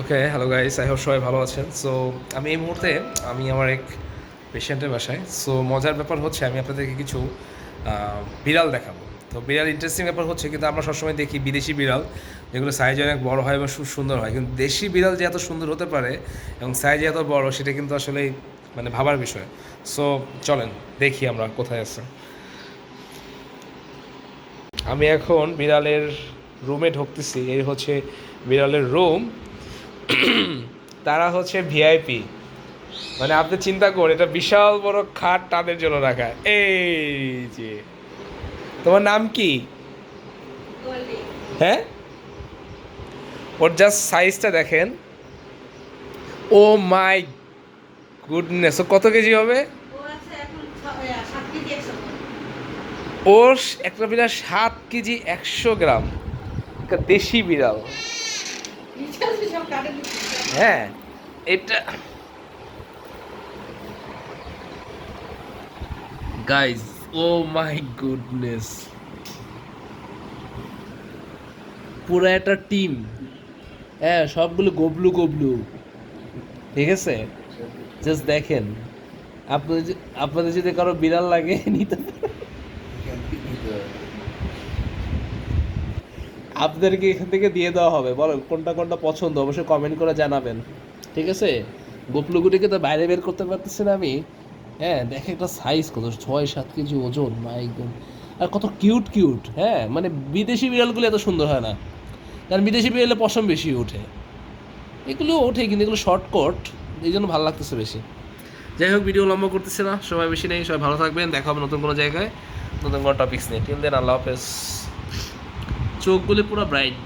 Okay hello guys I hope সবাই ভালো আছেন। সো আমি এই মুহূর্তে, আমি আমার এক পেশেন্টের বাসায়। সো মজার ব্যাপার হচ্ছে, আমি আপনাদেরকে কিছু বিড়াল দেখাবো। তো বিড়াল ইন্টারেস্টিং ব্যাপার হচ্ছে, কিন্তু আমরা সবসময় দেখি বিদেশি বিড়াল, যেগুলো সাইজ অনেক বড় হয় এবং খুব সুন্দর হয়। কিন্তু দেশি বিড়াল যে এত সুন্দর হতে পারে এবং সাইজ এত বড়, সেটা কিন্তু আসলে মানে ভাবার বিষয়। সো চলেন, দেখি আমরা কোথায় আছে। আমি এখন বিড়ালের রুমে ঢুকতেছি। এই হচ্ছে বিড়ালের রুম তারা হচ্ছে ভিআইপি মানে আপনি চিন্তা করুন এটা বিশাল বড় খাট তাদের জন্য রাখা। এই যে। তোমার নাম কি? হ্যাঁ? ওর জাস্ট সাইজটা দেখেন। ও মাই গুডনেস ও কত কেজি হবে? ওর একটা বিড়াল সাত কেজি একশো গ্রাম। একটা দেশি বিড়াল। হ্যাঁ। এটা গাইজ ও মাই গুডনেস পুরো একটা টিম হ্যাঁ সবগুলো গবলু গবলু। ঠিক আছে? জাস্ট দেখেন। আপনাদের আপনাদের যদি কারও বিড়াল লাগে নিতে। আপনাদেরকে এখান থেকে দিয়ে দেওয়া হবে। বলো কোনটা কোনটা পছন্দ, অবশ্যই কমেন্ট করে জানাবেন। ঠিক আছে? গোপলুগুটিকে তো বাইরে বের করতে পারতেছি না আমি। হ্যাঁ দেখে একটা সাইজ কত, ছয়, সাত কেজি ওজন মাই আর কত কিউট কিউট হ্যাঁ? মানে বিদেশি বিড়ালগুলো এত সুন্দর হয় না। কারণ বিদেশি বিড়ালে পশম বেশি ওঠে। এগুলো ওঠে, কিন্তু এগুলো শর্টকট এই জন্য ভালো লাগতেছে বেশি। যাই হোক ভিডিও লম্বা করতেছে না সবাই বেশি নেই, সবাই ভালো থাকবেন, দেখা হবে নতুন কোনো জায়গায়, নতুন কোনো টপিক্স নিয়ে। টিল দেন আল্লাহ হাফেজ। চোখগুলি পুরো ব্রাইট